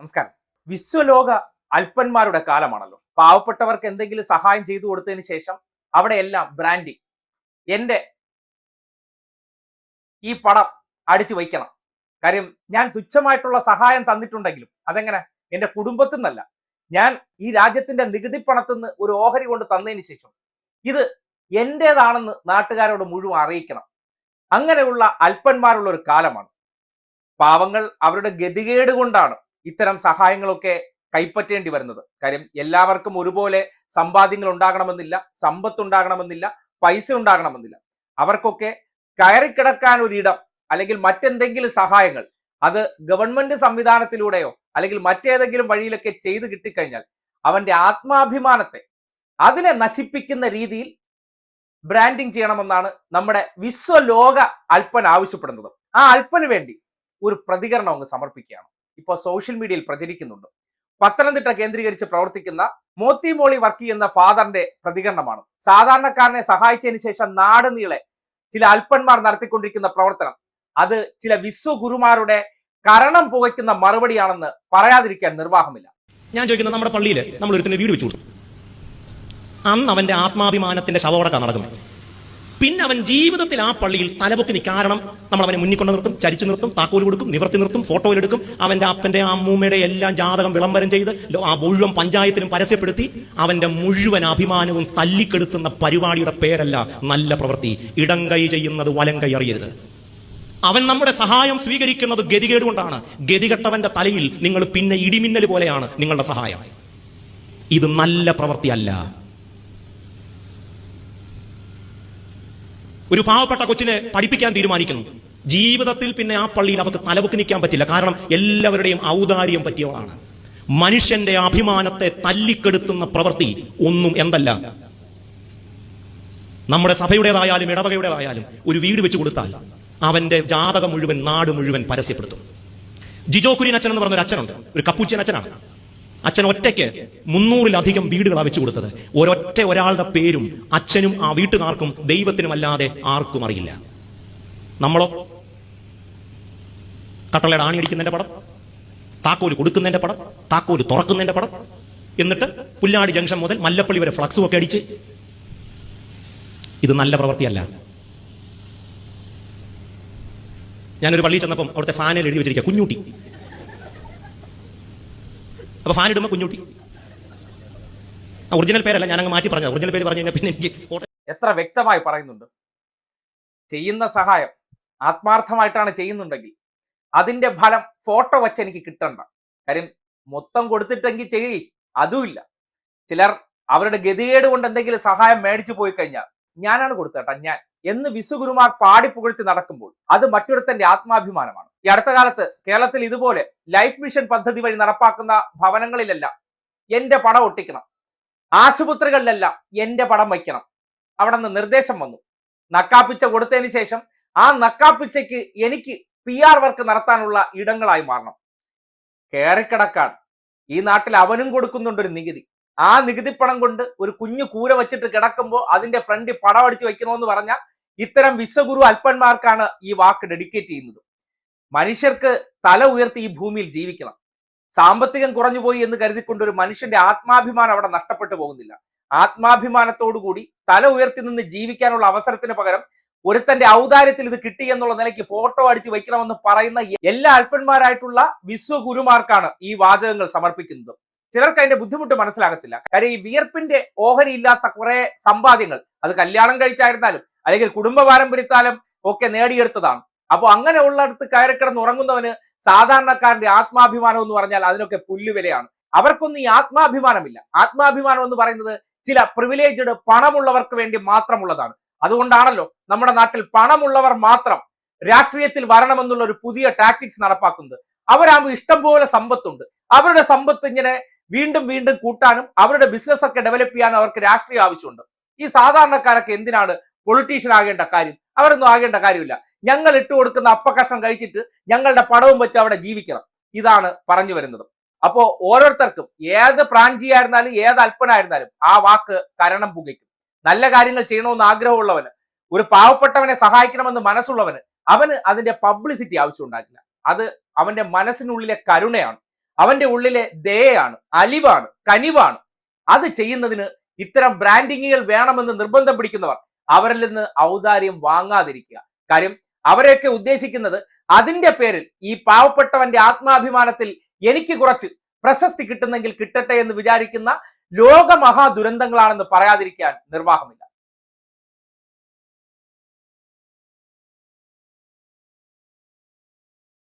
നമസ്കാരം. വിശ്വലോക അല്പന്മാരുടെ കാലമാണല്ലോ. പാവപ്പെട്ടവർക്ക് എന്തെങ്കിലും സഹായം ചെയ്തു കൊടുത്തതിന് ശേഷം അവിടെയെല്ലാം ബ്രാൻഡിങ് എന്റെ ഈ പടം അടിച്ചു വയ്ക്കണം. കാര്യം ഞാൻ തുച്ഛമായിട്ടുള്ള സഹായം തന്നിട്ടുണ്ടെങ്കിലും അതെങ്ങനെ എന്റെ കുടുംബത്തിൽ നിന്നല്ല ഞാൻ ഈ രാജ്യത്തിന്റെ നികുതി പണത്തിൽ നിന്ന് ഒരു ഓഹരി കൊണ്ട് തന്നതിന് ശേഷം ഇത് എന്റേതാണെന്ന് നാട്ടുകാരോട് മുഴുവൻ അറിയിക്കണം. അങ്ങനെയുള്ള അല്പന്മാരുള്ള ഒരു കാലമാണ്. പാവങ്ങൾ അവരുടെ ഗതികേട് കൊണ്ടാണ് ഇത്തരം സഹായങ്ങളൊക്കെ കൈപ്പറ്റേണ്ടി വരുന്നത്. കാര്യം എല്ലാവർക്കും ഒരുപോലെ സമ്പാദ്യങ്ങൾ ഉണ്ടാകണമെന്നില്ല സമ്പത്ത് ഉണ്ടാകണമെന്നില്ല പൈസ ഉണ്ടാകണമെന്നില്ല അവർക്കൊക്കെ കയറിക്കിടക്കാൻ ഒരിടം അല്ലെങ്കിൽ മറ്റെന്തെങ്കിലും സഹായങ്ങൾ അത് ഗവൺമെന്റ് സംവിധാനത്തിലൂടെയോ അല്ലെങ്കിൽ മറ്റേതെങ്കിലും വഴിയിലൊക്കെ ചെയ്തു കിട്ടിക്കഴിഞ്ഞാൽ അവന്റെ ആത്മാഭിമാനത്തെ അതിനെ നശിപ്പിക്കുന്ന രീതിയിൽ ബ്രാൻഡിങ് ചെയ്യണമെന്നാണ് നമ്മുടെ വിശ്വലോക അല്പൻ ആവശ്യപ്പെടുന്നത്. ആ അല്പന് വേണ്ടി ഒരു പ്രതികരണം അങ്ങ് സമർപ്പിക്കുകയാണ്. ഇപ്പോൾ സോഷ്യൽ മീഡിയയിൽ പ്രചരിക്കുന്നുണ്ട്. പത്തനംതിട്ട കേന്ദ്രീകരിച്ച് പ്രവർത്തിക്കുന്ന മോത്തിമോളി വർക്കി എന്ന ഫാദറിന്റെ പ്രതികരണമാണ്. സാധാരണക്കാരനെ സഹായിച്ചതിന് ശേഷം നാട് നീളെ ചില അൽപ്പന്മാർ നടത്തിക്കൊണ്ടിരിക്കുന്ന പ്രവർത്തനം. അത് ചില വിശ്വ ഗുരുമാരുടെ കരണം പുകയ്ക്കുന്ന മറുപടിയാണെന്ന് പറയാതിരിക്കാൻ നിർവാഹമില്ല. ഞാൻ ചോദിക്കുന്നത് നമ്മുടെ പള്ളിയിൽ നമ്മൾ ഒരുത്തിന് വീട് വെച്ചു കൊടുത്തു. അന്ന് അവന്റെ ആത്മാഭിമാനത്തിന്റെ ശവോടക്കാണ് നടക്കുന്നത്. പിന്നെ അവൻ ജീവിതത്തിൽ ആ പള്ളിയിൽ തലപൊക്കി കാരണം നമ്മൾ അവനെ മുന്നിൽ കൊണ്ട് നിർത്തും ചരിച്ചു നിർത്തും താക്കോൽ കൊടുക്കും നിവർത്തി നിർത്തും ഫോട്ടോയിലെടുക്കും അവന്റെ അപ്പന്റെ അമ്മൂമ്മയുടെ എല്ലാം ജാതകം വിളംബരം ചെയ്ത് ആ മുഴുവൻ പഞ്ചായത്തിലും പരസ്യപ്പെടുത്തി അവന്റെ മുഴുവൻ അഭിമാനവും തല്ലിക്കെടുത്തുന്ന പരിപാടിയുടെ പേരല്ല നല്ല പ്രവൃത്തി. ഇടം കൈ ചെയ്യുന്നത് വലം കൈ അറിയരുത്. അവൻ നമ്മുടെ സഹായം സ്വീകരിക്കുന്നത് ഗതികേട് കൊണ്ടാണ്. ഗതികെട്ടവന്റെ തലയിൽ നിങ്ങൾ പിന്നെ ഇടിമിന്നൽ പോലെയാണ് നിങ്ങളുടെ സഹായം. ഇത് നല്ല പ്രവൃത്തിയല്ല. ഒരു പാവപ്പെട്ട കൊച്ചിനെ പഠിപ്പിക്കാൻ തീരുമാനിക്കുന്നു. ജീവിതത്തിൽ പിന്നെ ആ പള്ളിയിൽ അവർക്ക് തലപൊക്കി നിൽക്കാൻ പറ്റില്ല. കാരണം എല്ലാവരുടെയും ഔദാര്യം പറ്റിയവളാണ്. മനുഷ്യന്റെ അഭിമാനത്തെ തല്ലിക്കെടുത്തുന്ന പ്രവൃത്തി ഒന്നും എന്തല്ല. നമ്മുടെ സഭയുടേതായാലും ഇടവകയുടേതായാലും ഒരു വീട് വെച്ച് കൊടുത്താൽ അവന്റെ ജാതകം മുഴുവൻ നാട് മുഴുവൻ പരസ്യപ്പെടുത്തും. ജിജോ കുര്യൻ അച്ഛൻ എന്ന് പറഞ്ഞ ഒരു അച്ഛനുണ്ട്. ഒരു കപ്പൂച്ചൻ അച്ഛനാണ്. അച്ഛൻ ഒറ്റയ്ക്ക് മുന്നൂറിലധികം വീടുകളാണ് വെച്ചു കൊടുത്തത്. ഒരൊറ്റ ഒരാളുടെ പേരും അച്ഛനും ആ വീട്ടുകാർക്കും ദൈവത്തിനുമല്ലാതെ ആർക്കും അറിയില്ല. നമ്മളോ? കട്ടളയുടെ ആണി അടിക്കുന്നതിന്റെ പടം? താക്കോൽ കൊടുക്കുന്നതിന്റെ പടം? താക്കോൽ തുറക്കുന്നതിന്റെ പടം? എന്നിട്ട് പുല്ലാടി ജംഗ്ഷൻ മുതൽ മല്ലപ്പള്ളി വരെ ഫ്ലക്സും ഒക്കെ അടിച്ച്. ഇത് നല്ല പ്രവൃത്തിയല്ല. ഞാനൊരു പള്ളിയിൽ ചെന്നപ്പം അവിടുത്തെ ഫാനിൽ എഴുതി വെച്ചിരിക്കുക കുഞ്ഞൂട്ടി. അപ്പൊ ഫാൻ ഇടുമ്പോ കുഞ്ഞുട്ടി. ഒറിജിനൽ പേരല്ല ഞാനങ്ങ് മാറ്റി പറഞ്ഞു ഒറിജിനൽ പേര് പറഞ്ഞു പിന്നെ എനിക്ക് എത്ര വ്യക്തമായി പറയുന്നുണ്ട്. ചെയ്യുന്ന സഹായം ആത്മാർത്ഥമായിട്ടാണ് ചെയ്യുന്നുണ്ടെങ്കിൽ അതിന്റെ ഫലം ഫോട്ടോ വെച്ച് എനിക്ക് കിട്ടണ്ട. കാര്യം മൊത്തം കൊടുത്തിട്ടെങ്കിൽ ചെയ്യ് അതുമില്ല. ചിലർ അവരുടെ ഗതികേട് കൊണ്ട് എന്തെങ്കിലും സഹായം മേടിച്ചു പോയി കഴിഞ്ഞാൽ ഞാനാണ് കൊടുത്തേട്ടാ ഞാൻ. എന്ന് വിസുഗുരുമാർ പാടിപ്പുകഴ്ത്തി നടക്കുമ്പോൾ അത് മറ്റൊരുത്തന്റെ ആത്മാഭിമാനമാണ്. ഈ അടുത്ത കാലത്ത് കേരളത്തിൽ ഇതുപോലെ ലൈഫ് മിഷൻ പദ്ധതി വഴി നടപ്പാക്കുന്ന ഭവനങ്ങളിലെല്ലാം എന്റെ പടം ഒട്ടിക്കണം. ആശുപത്രികളിലെല്ലാം എന്റെ പടം വയ്ക്കണം. അവിടെ നിന്ന് നിർദ്ദേശം വന്നു. നക്കാപ്പിച്ച കൊടുത്തതിന് ശേഷം ആ നക്കാപ്പിച്ചയ്ക്ക് എനിക്ക് പി ആർ വർക്ക് നടത്താനുള്ള ഇടങ്ങളായി മാറണം. കയറിക്കിടക്കാൻ ഈ നാട്ടിൽ അവനും കൊടുക്കുന്നുണ്ട് ഒരു നികുതി. ആ നികുതി പണം കൊണ്ട് ഒരു കുഞ്ഞു കൂര വെച്ചിട്ട് കിടക്കുമ്പോൾ അതിന്റെ ഫ്രണ്ടിൽ പടം അടിച്ച് വെക്കണമെന്ന് പറഞ്ഞാൽ ഇത്തരം വിശ്വഗുരു അല്പന്മാർക്കാണ് ഈ വാക്ക് ഡെഡിക്കേറ്റ് ചെയ്യുന്നത്. മനുഷ്യർക്ക് തല ഉയർത്തി ഈ ഭൂമിയിൽ ജീവിക്കണം. സാമ്പത്തികം കുറഞ്ഞുപോയി എന്ന് കരുതിക്കൊണ്ട് ഒരു മനുഷ്യന്റെ ആത്മാഭിമാനം അവിടെ നഷ്ടപ്പെട്ടു പോകുന്നില്ല. ആത്മാഭിമാനത്തോടുകൂടി തല ഉയർത്തി നിന്ന് ജീവിക്കാനുള്ള അവസരത്തിന് പകരം ഒരുത്തന്റെ ഔദാര്യത്തിൽ ഇത് കിട്ടി എന്നുള്ള നിലയ്ക്ക് ഫോട്ടോ അടിച്ച് വയ്ക്കണമെന്ന് പറയുന്ന എല്ലാ അല്പന്മാരായിട്ടുള്ള വിശ്വഗുരുമാർക്കാണ് ഈ വാചകങ്ങൾ സമർപ്പിക്കുന്നത്. ചിലർക്ക് അതിന്റെ ബുദ്ധിമുട്ട് മനസ്സിലാകത്തില്ല. കാര്യം ഈ വിയർപ്പിന്റെ ഓഹരി ഇല്ലാത്ത കുറെ സമ്പാദ്യങ്ങൾ അത് കല്യാണം കഴിച്ചായിരുന്നാലും അല്ലെങ്കിൽ കുടുംബ പാരമ്പര്യത്താലും ഒക്കെ നേടിയെടുത്തതാണ്. അപ്പോൾ അങ്ങനെ ഉള്ളിടത്ത് കയറിക്കിടന്ന് ഉറങ്ങുന്നവന് സാധാരണക്കാരന്റെ ആത്മാഭിമാനം എന്ന് പറഞ്ഞാൽ അതിനൊക്കെ പുല്ലുവിലയാണ്. അവർക്കൊന്നും ഈ ആത്മാഭിമാനമില്ല. ആത്മാഭിമാനം എന്ന് പറയുന്നത് ചില പ്രിവിലേജ്ഡ് പണമുള്ളവർക്ക് വേണ്ടി മാത്രമുള്ളതാണ്. അതുകൊണ്ടാണല്ലോ നമ്മുടെ നാട്ടിൽ പണമുള്ളവർ മാത്രം രാഷ്ട്രീയത്തിൽ വരണമെന്നുള്ള ഒരു പുതിയ ടാക്ടിക്സ് നടപ്പാക്കുന്നത്. അവരാകുമ്പോൾ ഇഷ്ടംപോലെ സമ്പത്തുണ്ട്. അവരുടെ സമ്പത്ത് ഇങ്ങനെ വീണ്ടും വീണ്ടും കൂട്ടാനും അവരുടെ ബിസിനസ് ഒക്കെ ഡെവലപ്പ് ചെയ്യാനും അവർക്ക് രാഷ്ട്രീയ ആവശ്യമുണ്ട്. ഈ സാധാരണക്കാരൊക്കെ എന്തിനാണ് പൊളിറ്റീഷ്യൻ ആകേണ്ട കാര്യം. അവരൊന്നും ആകേണ്ട കാര്യമില്ല. ഞങ്ങൾ ഇട്ട് കൊടുക്കുന്ന അപ്പകഷ്ണം കഴിച്ചിട്ട് ഞങ്ങളുടെ പടവും വെച്ച് അവിടെ ജീവിക്കണം. ഇതാണ് പറഞ്ഞു വരുന്നത്. അപ്പോ ഓരോരുത്തർക്കും ഏത് പ്രാഞ്ചിയായിരുന്നാലും ഏത് അല്പനായിരുന്നാലും ആ വാക്ക് കരണം പുകയ്ക്കും. നല്ല കാര്യങ്ങൾ ചെയ്യണമെന്ന് ആഗ്രഹമുള്ളവന് ഒരു പാവപ്പെട്ടവനെ സഹായിക്കണമെന്ന് മനസ്സുള്ളവന് അവന് അതിന്റെ പബ്ലിസിറ്റി ആവശ്യം ഉണ്ടാക്കില്ല അത് അവന്റെ മനസ്സിനുള്ളിലെ കരുണയാണ്. അവന്റെ ഉള്ളിലെ ദയയാണ് അലിവാണ് കനിവാണ്. അത് ചെയ്യുന്നതിന് ഇത്തരം ബ്രാൻഡിങ്ങുകൾ വേണമെന്ന് നിർബന്ധം പിടിക്കുന്നവർ അവരിൽ നിന്ന് ഔദാര്യം വാങ്ങാതിരിക്കുക. കാര്യം അവരെയൊക്കെ ഉദ്ദേശിക്കുന്നത് അതിന്റെ പേരിൽ ഈ പാവപ്പെട്ടവന്റെ ആത്മാഭിമാനത്തിൽ എനിക്ക് കുറച്ച് പ്രശസ്തി കിട്ടുന്നെങ്കിൽ കിട്ടട്ടെ എന്ന് വിചാരിക്കുന്ന ലോകമഹാ ദുരന്തങ്ങളാണെന്ന് പറയാതിരിക്കാൻ നിർവാഹമില്ല.